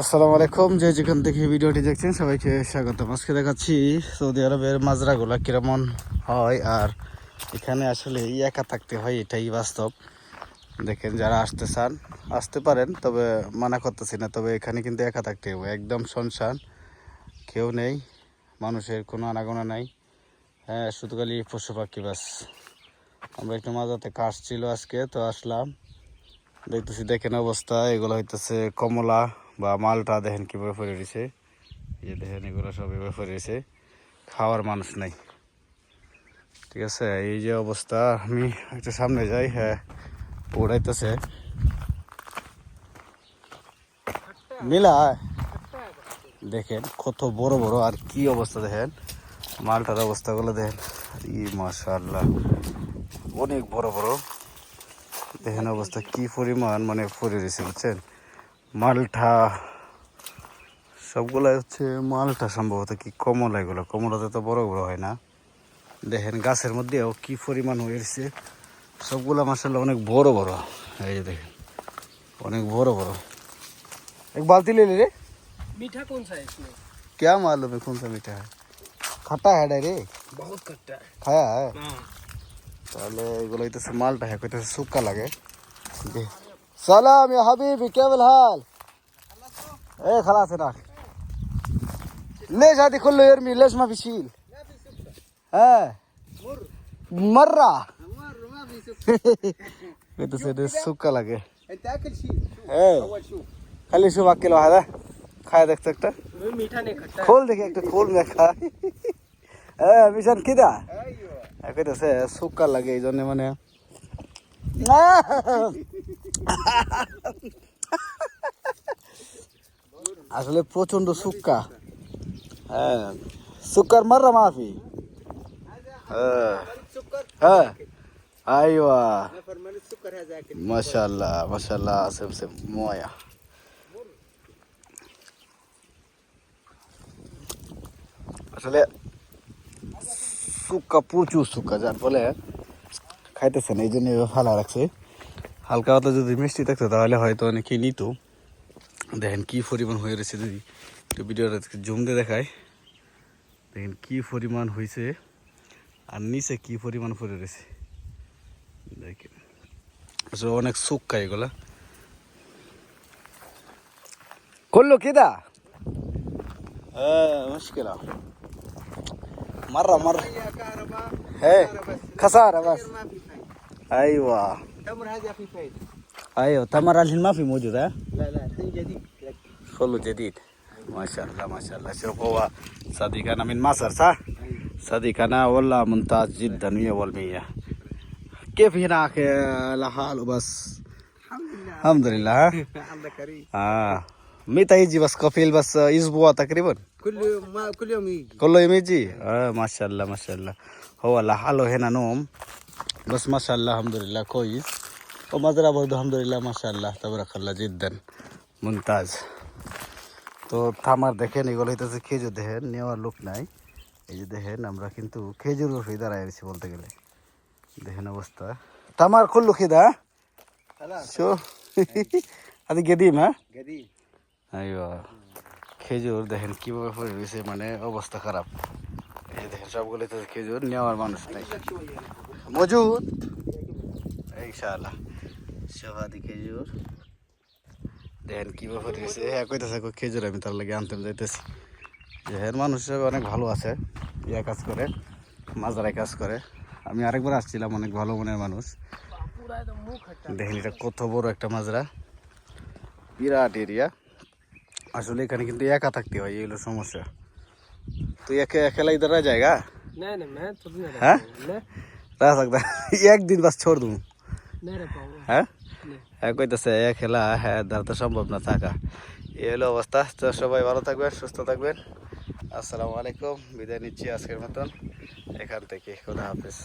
আসসালামু আলাইকুম, যে যেখান থেকে ভিডিওটি দেখছেন সবাইকে স্বাগতম। আজকে দেখাচ্ছি সৌদি আরবের মাজরাগুলা কিরমন হয় আর এখানে আসলে একা থাকতে হয়, এটাই বাস্তব। দেখেন, যারা আসতে চান, আসতে পারেন, তবে মানা করতেছি না, তবে এখানে কিন্তু একা থাকতে হবে, একদম শুনশান কেউ নেই, মানুষের কোনো আনাগোনা নাই। হ্যাঁ শুধু খালি পশু পাখি বাস আমরা একটু মাজাতে কাজ ছিল আজকে, তো আসলাম। দেখতেছি, দেখেন অবস্থা, এগুলো হইতেছে কমলা বা মালটা দেখেন কীভাবে পরে রয়েছে। এই যে দেখেন এগুলো সব এভাবে পরে রয়েছে। খাওয়ার মানুষ নাই। ঠিক আছে, এই যে অবস্থা। আমি একটু সামনে যাই হ্যাঁ উড়াইতেছে। মিলা, দেখেন কত বড় বড় আর কি অবস্থা দেখেন। মালটার অবস্থাগুলো দেখেন। ই, মাশাআল্লাহ, অনেক বড় বড়। দেখেন অবস্থা কি পরিমাণ মানে পরে রয়েছে, বুঝছেন? মালটা সবগুলো হচ্ছে মালটা সম্ভবত কি কমলা এগুলো কমলাতে তো বড় বড় হয় না দেখেন গাছের মধ্যেও কি পরিমাণ হয়েছে সবগুলো মাসাল্লাহ অনেক বড় বড় এই যে দেখেন অনেক বড় বড় এক बाल्टी ले ले रे मीठा कौन सा है इसमें क्या मालूम है कौन सा मीठा है खट्टा है डायरेक्ट बहुत खट्टा है খায়া है हाँ তাহলে এগুলো হইতেছে মালটা হ্যাঁ কইতেছে শুক্কা লাগে سلام يا حبيبي كيف الحال؟ خلصتوا؟ إيه خلاص هناك ليش هذه كله يرمي؟ ليش ما في شيل؟ لا في سكتة آه مر مرة. مرة ما في سكتة بدي سيد السكة لقى أنت أكل شيل. إيه. أول شوف خلي شوف اكل واحدة. خايا देख सकता मीठा नहीं खाता खोल देखिए एक खोल में खा ए मिशन किदा अइयो अके तो से सुक्का लगे इजने माने আসলে প্রচণ্ড সুক্কা হ্যাঁ সুক্কার মাররা মাফি হ্যাঁ হ্যাঁ আইওয়া মাশাল্লাহ মাশাল্লাহ আসেম সেম ময়া আসলে সুক্কা প্রচুর সুক্কা যার ফলে খাইতেছে না এই জন্য ফালা রাখছে হালকা পাতলা যদি মিষ্টি থাকতো তাহলে হয়তো অনেকেই নিত দেখেন কি পরিমাণ হয়ে রয়েছে যদি একটু ভিডিওটা জুম দিয়ে দেখায় দেখেন কি পরিমাণ হয়েছে আর নিচে কি পরিমাণ পড়ে রয়েছে দেখেন আসলে অনেক শুক্কা এগুলা করলো কেদা হ্যাঁ মুশকিল মাররা মাররা يا كهرباء হ্যাঁ خسارة بس ما في فايده أيوه تمر هذا في فايده أيوه تمر الحين ما في موجود ها؟ لا لا الحين جديد. كله جديد. ما شاء الله ما شاء الله. شوف هو صديقنا من مصر صح؟ صديقنا والله ممتاز جدا 100% كيف هناك الحال بس الحمد لله الحمد لله ها؟ الله كريم. آه. متى يجي بس كفيل بس أسبوع تقريبا؟ كل يوم ما كل يوم يجي. كله يوم يجي؟ آه ما شاء الله ما شاء الله. هو لحاله هنا نوم. بس ما شاء الله الحمد لله كويس ومزرعة برضه الحمد لله ما شاء الله تبارك الله جدا ممتاز তো থামার দেখেন এগুলো হইতেছে খেজুর দেখেন নেওয়ার লোক নাই এই যে দেখেন আমরা কিন্তু খেজুর রফি দাঁড়ায় আছি বলতে গেলে দেখেন অবস্থা তামার খুললো খেদা خلاص শো আদি গেদিম হ্যাঁ قديم আইবা খেজুর দেখেন কিভাবে পড়ে রয়েছে মানে অবস্থা খারাপ এই দেখেন সবগুলো তো খেজুর নেওয়ার মানুষ নাই لك شويه মজুদ। ইনশাআল্লাহ। সবাদি খেজুর। দেখেন কীভাবে ফুটেছে হ্যাঁ কইতেছে খেজুর আমি তার লাগে আনতে যাইতেছি। হ্যাঁ মানুষ হিসেবে অনেক ভালো আছে ইয়া কাজ করে মাজারায় কাজ করে। আমি আরেকবার আসছিলাম অনেক ভালো মনের মানুষ। দেখেন এটা কত বড় একটা মাজরা। বিরাট এরিয়া। আসলে এখানে কিন্তু একা থাকতে হয় এগুলো সমস্যা। তুই একে একেলাই দাঁড়া জায়গা? হ্যাঁ? नहीं नहीं मैं तो नहीं हाँ? मैं रह सकता एक दिन बस छोड़ दूँ नहीं रह पाऊंगा হ্যাঁ হ্যাঁ কইতেছে একেলা হ্যাঁ ধর তো সম্ভব না থাকা এই হলো অবস্থা তো সবাই ভালো থাকবেন সুস্থ থাকবেন আসসালামু আলাইকুম বিদায় নিচ্ছি আজকের মতন এখান থেকে খুদা হাফিজ